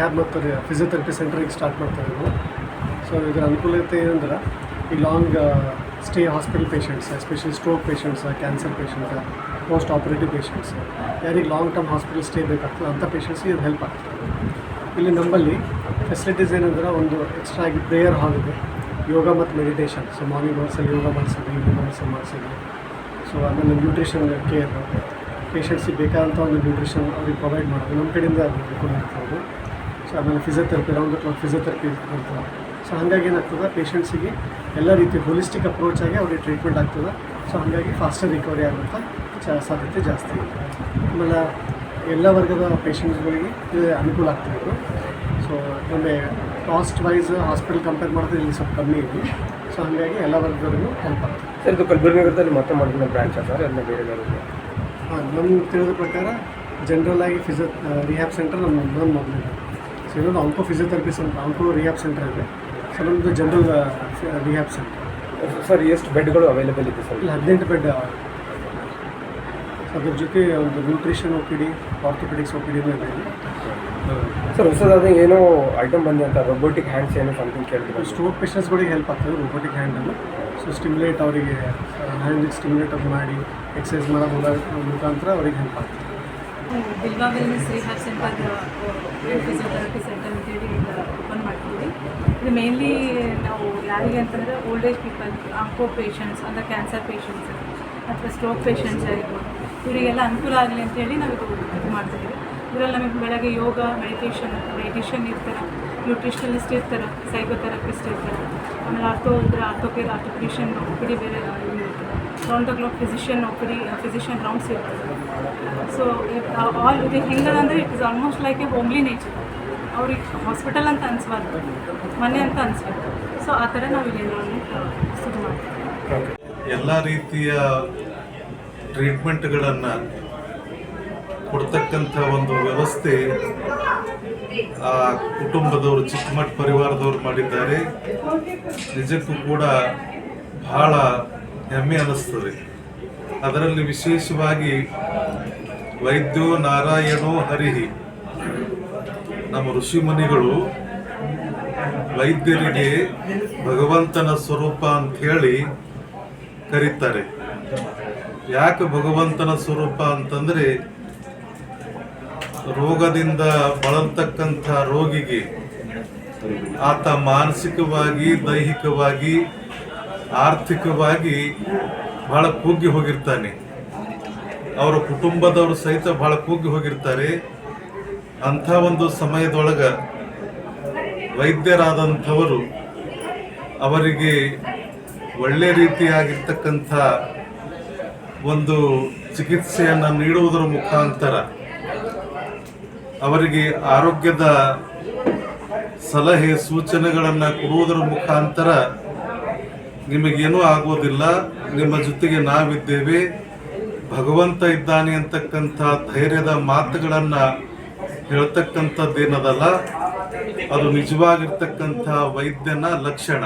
Rehab ಮತ್ತು physiotherapy ಸೆಂಟ್ರಿಗೆ start ಮಾಡ್ತಾರೆ ನಾವು ಸೊ ಇದರ ಅನುಕೂಲತೆ ಏನಂದ್ರೆ, ಈ long stay hospital patients, especially stroke patients, cancer patients post operative patients, ಯಾರಿಗೆ ಲಾಂಗ್ ಟರ್ಮ್ ಹಾಸ್ಪಿಟಲ್ ಸ್ಟೇ ಬೇಕಾಗ್ತದೆ ಅಂಥ ಪೇಷಂಟ್ಸ್ಗೆ ಇದು ಹೆಲ್ಪ್ ಆಗ್ತದೆ. ಇಲ್ಲಿ ನಮ್ಮಲ್ಲಿ ಫೆಸಿಲಿಟೀಸ್ ಏನಂದ್ರೆ ಒಂದು ಎಕ್ಸ್ಟ್ರಾ ಆಗಿ ಪ್ರೇಯರ್ ಹಾಲ್ ಇದೆ. ಯೋಗ ಮತ್ತು ಮೆಡಿಟೇಷನ್. ಸೊ ಮಾರ್ನಿಂಗ್ ಅವರ್ಸಲ್ಲಿ ಯೋಗ ಮಾಡಿಸೋದು, ಈವ್ನಿಂಗ್ ಅವರ್ಸಲ್ಲಿ ಮಾಡಿಸೋದು. ಸೊ ಆಮೇಲೆ ನ್ಯೂಟ್ರಿಷನ್ ಕೇರ್. ಪೇಷಂಟ್ಸಿಗೆ ಬೇಕಾದಂಥ ಒಂದು ನ್ಯೂಟ್ರಿಷನ್ ಅವ್ರಿಗೆ ಪ್ರೊವೈಡ್ ಮಾಡೋದು. ನಮ್ಮ ಕಡೆಯಿಂದ ಅದು ಕೊಡ್ತಾ ಆಗ್ತದೆ ಸೊ ಆಮೇಲೆ ಫಿಸಿಯೋಥೆರಪಿ ರೌಂಡ್ ಕ್ಲಾಕ್ ಫಿಸಿಯೋಥೆರಪಿ ಬರ್ತದೆ ಸೊ ಹಾಗಾಗಿ ಏನಾಗ್ತದೆ? ಪೇಷಂಟ್ಸಿಗೆ ಎಲ್ಲ ರೀತಿ ಹೋಲಿಸ್ಟಿಕ್ ಅಪ್ರೋಚ್ ಆಗಿ ಅವ್ರಿಗೆ ಟ್ರೀಟ್ಮೆಂಟ್ ಆಗ್ತದೆ. ಸೊ ಹಾಗಾಗಿ ಫಾಸ್ಟರ್ ರಿಕವರಿ ಆಗುವಂಥ ಚ ಸಾಧ್ಯತೆ ಜಾಸ್ತಿ. ಇದೆ ಆಮೇಲೆ ಎಲ್ಲ ವರ್ಗದ ಪೇಷಂಟ್ಸ್ಗಳಿಗೆ ಇದು ಅನುಕೂಲ ಆಗ್ತದೆ ಇದು. ಸೊ ನಮಗೆ ಕಾಸ್ಟ್ ವೈಸ್ ಹಾಸ್ಪಿಟಲ್ ಕಂಪೇರ್ ಮಾಡಿದ್ರೆ ಇಲ್ಲಿ ಸ್ವಲ್ಪ ಕಮ್ಮಿ ಇದೆ. ಸೊ ಹಾಗಾಗಿ ಎಲ್ಲ ವರ್ಗದವರಿಗೂ ಹೆಲ್ಪ್ ಆಗ್ತದೆ. ಸರ್ ಇದು ಕಲಬುರಗಿ ಮತ್ತೆ ಮಾಡಿದ ಬ್ರಾಂಚ್ ಸರ್? ಎಲ್ಲ ಬೇರೆ ಬೇರೆ ಹಾಂ ನಮ್ಗೆ ತಿಳಿದ ಪ್ರಕಾರ ಜನರಲ್ ಆಗಿ ಫಿಸಿಯೋ ರಿಹ್ಯಾಬ್ ಸೆಂಟರ್ ನಮ್ಮ ನಮ್ಮ ಮೊದಲಿದೆ ಸೊ ಇನ್ನೊಂದು onco physiotherapy centre onco rehab centre ಇದೆ. ಸೊ ಒಂದು ಜನರಲ್ ರಿಹ್ಯಾಬ್ ಸೆಂಟರ್ ಸರ್ ಎಷ್ಟು ಬೆಡ್ಗಳು ಅವೈಲೇಬಲ್ ಇದೆ ಸರ್ ಇಲ್ಲಿ ಹದಿನೆಂಟು ಬೆಡ್ ಅದ್ರ ಜೊತೆ ಒಂದು nutrition O P D orthopaedics O P ಡಿನೂ ಇದೆ. ಸರ್ ಹೊಸದಾದ ಏನೋ ಐಟಮ್ ಬಂದಿ ಅಂತ ರೊಬೋಟಿಕ್ ಹ್ಯಾಂಡ್ಸ್ ಏನೋ ಸಮಥಿಂಗ್ ಕೇಳಿದ್ರು ಸ್ಟ್ರೋಕ್ ಪೇಷಂಟ್ಸ್ಗಳಿಗೆ ಹೆಲ್ಪ್ ಆಗ್ತದೆ ರೋಬೋಟಿಕ್ ಹ್ಯಾಂಡ್ ಸೊ ಸ್ಟಿಮ್ಯುಲೇಟ್ ಅವರಿಗೆ ಹ್ಯಾಂಡಿಗೆ ಸ್ಟಿಮ್ಯುಲೇಟ್ ಅವ್ರು ಮಾಡಿ ಎಕ್ಸಸೈಸ್ ಮಾಡೋ ಮುಖಾ- ಮುಖಾಂತರ ಅವ್ರಿಗೆ ಹೆಲ್ಪ್ ಆಗ್ತದೆ. Bilva wellness rehab centre physiotherapy centre ಅಂತೇಳಿ ಓಪನ್ ಮಾಡ್ತೀವಿ ಇದು ಮೇನ್ಲಿ ನಾವು ಯಾರಿಗೆ ಅಂತಂದರೆ old age people onco patients ಅಂದರೆ ಕ್ಯಾನ್ಸರ್ ಪೇಷಂಟ್ಸ್ ಅಥವಾ ಸ್ಟ್ರೋಕ್ ಪೇಷಂಟ್ಸ್ ಆಗಿರ್ಬೋದು. ಇವರಿಗೆಲ್ಲ ಅನುಕೂಲ ಆಗಲಿ ಅಂತೇಳಿ ನಾವು ಇದು ಮಾಡ್ತಿದ್ದೀವಿ. ಇದರಲ್ಲಿ ನಮಗೆ ಬೆಳಗ್ಗೆ ಯೋಗ ಮೆಡಿಟೇಷನ್ ಡೈಟಿಷನ್ ಇರ್ತಾರೆ ನ್ಯೂಟ್ರಿಷನಿಸ್ಟ್ ಇರ್ತಾರೆ ಸೈಕೋಥೆರಪಿಸ್ಟ್ ಇರ್ತಾರೆ, ಆಮೇಲೆ ಆರ್ಥೋ ಇದ್ರೆ ಆರ್ಥೋ ಕೇರ್ ಆರ್ಥೋಪಿಷನ್ ಒ ಬೇರೆ ರೌಂಡ್ ದ ಕ್ಲಾಕ್ ಫಿಸಿಷಿಯನ್ ನೌಕರಿ ಫಿಸಿಷಿಯನ್ ರೌಂಡ್ಸ್ ಇರ್ತದೆ ಸೊ ಆಲ್ ಇದು ಹೆಂಗದಂದರೆ it is almost like a homely nature ಅವ್ರಿಗೆ ಹಾಸ್ಪಿಟಲ್ ಅಂತ ಅನಿಸ್ಬಾರ್ದು. ಮನೆ ಅಂತ ಅನ್ಸ್ಬಾರ್ದು. ಸೊ ಆ ಥರ ನಾವು ಇಲ್ಲಿ ಶುರು ಮಾಡ್ತೀವಿ. ಎಲ್ಲ ರೀತಿಯ ಟ್ರೀಟ್ಮೆಂಟ್ಗಳನ್ನು ಕೊಡ್ತಕ್ಕಂಥ ಒಂದು ವ್ಯವಸ್ಥೆ, ಆ ಕುಟುಂಬದವರು ಚಿಕ್ಕಮಠ ಪರಿವಾರದವರು ಮಾಡಿದ್ದಾರೆ. ನಿಜಕ್ಕೂ ಕೂಡ ಬಹಳ ಹೆಮ್ಮೆ ಅನ್ನಿಸ್ತದೆ ಅದರಲ್ಲಿ ವಿಶೇಷವಾಗಿ ವೈದ್ಯೋ ನಾರಾಯಣೋ ಹರಿಹಿ. ನಮ್ಮ ಋಷಿಮುನಿಗಳು ವೈದ್ಯರಿಗೆ ಭಗವಂತನ ಸ್ವರೂಪ ಅಂತ ಹೇಳಿ ಕರೀತಾರೆ. ಯಾಕೆ ಭಗವಂತನ ಸ್ವರೂಪ ಅಂತಂದ್ರೆ ರೋಗದಿಂದ ಬಳಲ್ತಕ್ಕಂಥ ರೋಗಿಗೆ ಆತ ಮಾನಸಿಕವಾಗಿ, ದೈಹಿಕವಾಗಿ ಆರ್ಥಿಕವಾಗಿ ಬಹಳ ಕುಗ್ಗಿ ಹೋಗಿರ್ತಾನೆ. ಅವರ ಕುಟುಂಬದವರು ಸಹಿತ ಬಹಳ ಕುಗ್ಗಿ ಹೋಗಿರ್ತಾರೆ. ಅಂಥ ಒಂದು ಸಮಯದೊಳಗ ವೈದ್ಯರಾದಂಥವರು ಅವರಿಗೆ ಒಳ್ಳೆ ರೀತಿಯಾಗಿರ್ತಕ್ಕಂಥ ಒಂದು ಚಿಕಿತ್ಸೆಯನ್ನು ನೀಡುವುದರ ಮುಖಾಂತರ ಅವರಿಗೆ ಆರೋಗ್ಯದ ಸಲಹೆ ಸೂಚನೆಗಳನ್ನು ಕೊಡುವುದರ ಮುಖಾಂತರ ನಿಮಗೇನೂ ಆಗೋದಿಲ್ಲ, ನಿಮ್ಮ ಜೊತೆಗೆ ನಾವಿದ್ದೇವೆ. ಭಗವಂತ ಇದ್ದಾನೆ ಅಂತಕ್ಕಂಥ ಧೈರ್ಯದ ಮಾತುಗಳನ್ನು ಹೇಳ್ತಕ್ಕಂಥದ್ದೇನದಲ್ಲ, ಅದು ನಿಜವಾಗಿರ್ತಕ್ಕಂಥ ವೈದ್ಯನ ಲಕ್ಷಣ.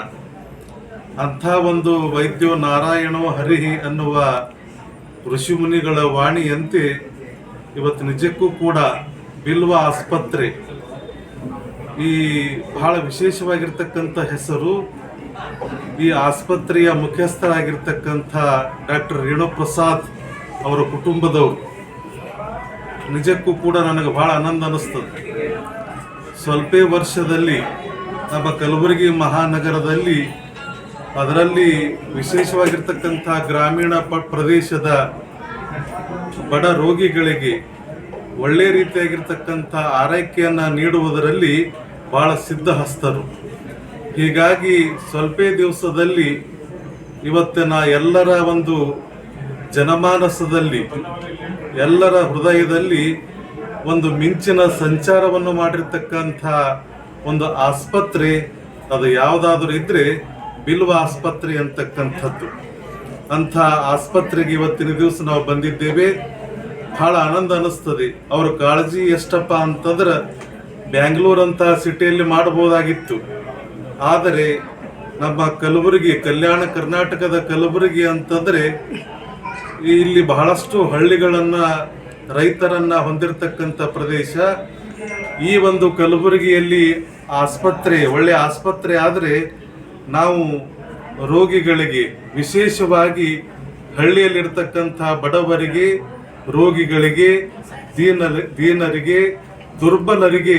ಅಂಥ ಒಂದು ವೈದ್ಯೋ ನಾರಾಯಣೋ ಹರಿಹಿ ಅನ್ನುವ ಋಷಿಮುನಿಗಳ ವಾಣಿಯಂತೆ ಇವತ್ತು ನಿಜಕ್ಕೂ ಕೂಡ ಬಿಲ್ವ ಆಸ್ಪತ್ರೆ ಈ ಬಹಳ ವಿಶೇಷವಾಗಿರ್ತಕ್ಕಂಥ ಹೆಸರು ಈ ಆಸ್ಪತ್ರೆಯ ಮುಖ್ಯಸ್ಥರಾಗಿರ್ತಕ್ಕಂಥ ಡಾಕ್ಟರ್ ರೇಣುಪ್ರಸಾದ್ ಅವರ ಕುಟುಂಬದವರು. ನಿಜಕ್ಕೂ ಕೂಡ ನನಗೆ ಭಾಳ ಆನಂದ ಅನ್ನಿಸ್ತದೆ. ಸ್ವಲ್ಪೇ ವರ್ಷದಲ್ಲಿ ನಮ್ಮ ಕಲಬುರಗಿ ಮಹಾನಗರದಲ್ಲಿ ಅದರಲ್ಲಿ ವಿಶೇಷವಾಗಿರ್ತಕ್ಕಂಥ ಗ್ರಾಮೀಣ ಪ ಪ್ರದೇಶದ ಬಡ ರೋಗಿಗಳಿಗೆ ಒಳ್ಳೆಯ ರೀತಿಯಾಗಿರ್ತಕ್ಕಂಥ ಆರೈಕೆಯನ್ನು ನೀಡುವುದರಲ್ಲಿ ಭಾಳ ಸಿದ್ಧಹಸ್ತರು. ಹೀಗಾಗಿ ಸ್ವಲ್ಪ ದಿವಸದಲ್ಲಿ ಇವತ್ತಿನ ಎಲ್ಲರ ಒಂದು ಜನಮಾನಸದಲ್ಲಿ, ಎಲ್ಲರ ಹೃದಯದಲ್ಲಿ ಒಂದು ಮಿಂಚಿನ ಸಂಚಾರವನ್ನು ಮಾಡಿರ್ತಕ್ಕಂಥ ಒಂದು ಆಸ್ಪತ್ರೆ, ಅದು ಯಾವುದಾದ್ರೂ ಇದ್ರೆ ಬಿಲ್ವ ಆಸ್ಪತ್ರೆ ಅಂತಕ್ಕಂಥದ್ದು. ಅಂಥ ಆಸ್ಪತ್ರೆಗೆ ಇವತ್ತಿನ ದಿವಸ ನಾವು ಬಂದಿದ್ದೇವೆ. ಬಹಳ ಆನಂದ ಅನಿಸ್ತದೆ. ಅವ್ರ ಕಾಳಜಿ ಎಷ್ಟಪ್ಪ ಅಂತಂದ್ರೆ ಬ್ಯಾಂಗ್ಳೂರ್ ಅಂತ ಸಿಟಿಯಲ್ಲಿ ಮಾಡಬಹುದಾಗಿತ್ತು. ಆದರೆ ನಮ್ಮ ಕಲಬುರಗಿ, ಕಲ್ಯಾಣ ಕರ್ನಾಟಕದ ಕಲಬುರಗಿ ಅಂತಂದರೆ ಇಲ್ಲಿ ಬಹಳಷ್ಟು ಹಳ್ಳಿಗಳನ್ನು, ರೈತರನ್ನು ಹೊಂದಿರತಕ್ಕಂಥ ಪ್ರದೇಶ. ಈ ಒಂದು ಕಲಬುರಗಿಯಲ್ಲಿ ಆಸ್ಪತ್ರೆ ಒಳ್ಳೆಯ ಆಸ್ಪತ್ರೆ ಆದರೆ ನಾವು ರೋಗಿಗಳಿಗೆ, ವಿಶೇಷವಾಗಿ ಹಳ್ಳಿಯಲ್ಲಿರ್ತಕ್ಕಂಥ ಬಡವರಿಗೆ, ರೋಗಿಗಳಿಗೆ ದೀನ ದೀನರಿಗೆ, ದುರ್ಬಲರಿಗೆ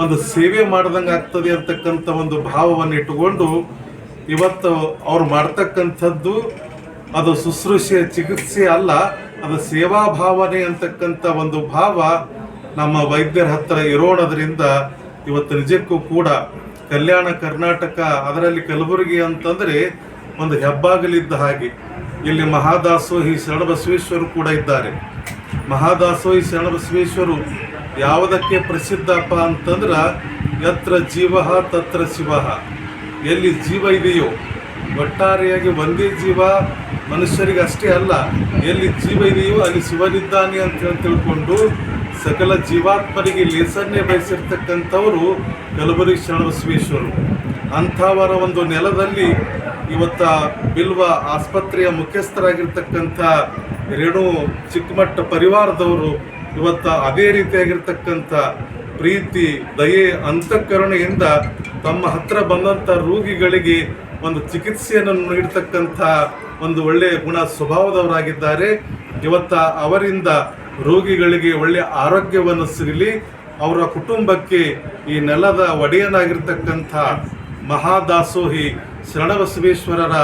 ಒಂದು ಸೇವೆ ಮಾಡ್ದಂಗೆ ಆಗ್ತದೆ ಅಂತಕ್ಕಂಥ ಒಂದು ಭಾವವನ್ನು ಇಟ್ಟುಕೊಂಡು ಇವತ್ತು ಅವ್ರು ಮಾಡ್ತಕ್ಕಂಥದ್ದು ಅದು ಶುಶ್ರೂಷೆ ಚಿಕಿತ್ಸೆ ಅಲ್ಲ, ಅದು ಸೇವಾ ಭಾವನೆ ಅಂತಕ್ಕಂಥ ಒಂದು ಭಾವ ನಮ್ಮ ವೈದ್ಯರ ಹತ್ತಿರ ಇರೋಣದ್ರಿಂದ ಇವತ್ತು ನಿಜಕ್ಕೂ ಕೂಡ ಕಲ್ಯಾಣ ಕರ್ನಾಟಕ, ಅದರಲ್ಲಿ ಕಲಬುರಗಿ ಅಂತಂದ್ರೆ ಒಂದು ಹೆಬ್ಬಾಗಲಿದ್ದ ಹಾಗೆ. ಇಲ್ಲಿ ಮಹಾದಾಸೋಹಿ ಶರಣಬಸವೇಶ್ವರು ಕೂಡ ಇದ್ದಾರೆ. ಮಹಾದಾಸೋಹಿ ಶರಣಬಸವೇಶ್ವರು ಯಾವುದಕ್ಕೆ ಪ್ರಸಿದ್ಧಪ್ಪ ಅಂತಂದ್ರೆ, ಯತ್ರ ಜೀವ ತತ್ರ ಶಿವ. ಎಲ್ಲಿ ಜೀವ ಇದೆಯೋ, ಒಟ್ಟಾರೆಯಾಗಿ ಒಂದೇ ಜೀವ ಮನುಷ್ಯರಿಗೆ ಅಷ್ಟೇ ಅಲ್ಲ, ಎಲ್ಲಿ ಜೀವ ಇದೆಯೋ ಅಲ್ಲಿ ಶಿವನಿದ್ದಾನೆ ಅಂತ ತಿಳ್ಕೊಂಡು ಸಕಲ ಜೀವಾತ್ಮರಿಗೆ ಲೇಸನ್ನೇ ಬಯಸಿರ್ತಕ್ಕಂಥವರು ಕಲಬುರಗಿ ಶರಣಬಸವೇಶ್ವರು ಅಂಥವರ ಒಂದು ನೆಲದಲ್ಲಿ ಇವತ್ತ ಬಿಲ್ವ ಆಸ್ಪತ್ರೆಯ ಮುಖ್ಯಸ್ಥರಾಗಿರ್ತಕ್ಕಂಥ ರೇಣು ಚಿಕ್ಕಮಟ್ಟ ಪರಿವಾರದವರು ಇವತ್ತ ಅದೇ ರೀತಿಯಾಗಿರ್ತಕ್ಕಂಥ ಪ್ರೀತಿ, ದಯೆ, ಅಂತಃಕರಣೆಯಿಂದ ತಮ್ಮ ಹತ್ರ ಬಂದಂಥ ರೋಗಿಗಳಿಗೆ ಒಂದು ಚಿಕಿತ್ಸೆಯನ್ನು ನೀಡ್ತಕ್ಕಂಥ ಒಂದು ಒಳ್ಳೆಯ ಗುಣ ಸ್ವಭಾವದವರಾಗಿದ್ದಾರೆ. ಇವತ್ತ ಅವರಿಂದ ರೋಗಿಗಳಿಗೆ ಒಳ್ಳೆಯ ಆರೋಗ್ಯವನ್ನು ಸಿಗಲಿ. ಅವರ ಕುಟುಂಬಕ್ಕೆ ಈ ನೆಲದ ಒಡೆಯನಾಗಿರ್ತಕ್ಕಂಥ ಮಹಾದಾಸೋಹಿ ಶರಣಬಸವೇಶ್ವರರ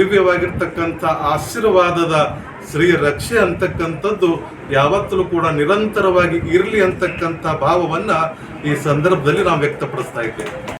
ದಿವ್ಯವಾಗಿರ್ತಕ್ಕಂಥ ಆಶೀರ್ವಾದದ ಶ್ರೀ ರಕ್ಷೆ ಅಂತಕ್ಕಂಥದ್ದು ಯಾವತ್ತಲೂ ಕೂಡ ನಿರಂತರವಾಗಿ ಇರಲಿ ಅಂತಕ್ಕಂಥ ಭಾವವನ್ನು ಈ ಸಂದರ್ಭದಲ್ಲಿ ನಾವು ವ್ಯಕ್ತಪಡಿಸ್ತಾ ಇದ್ದೇವೆ.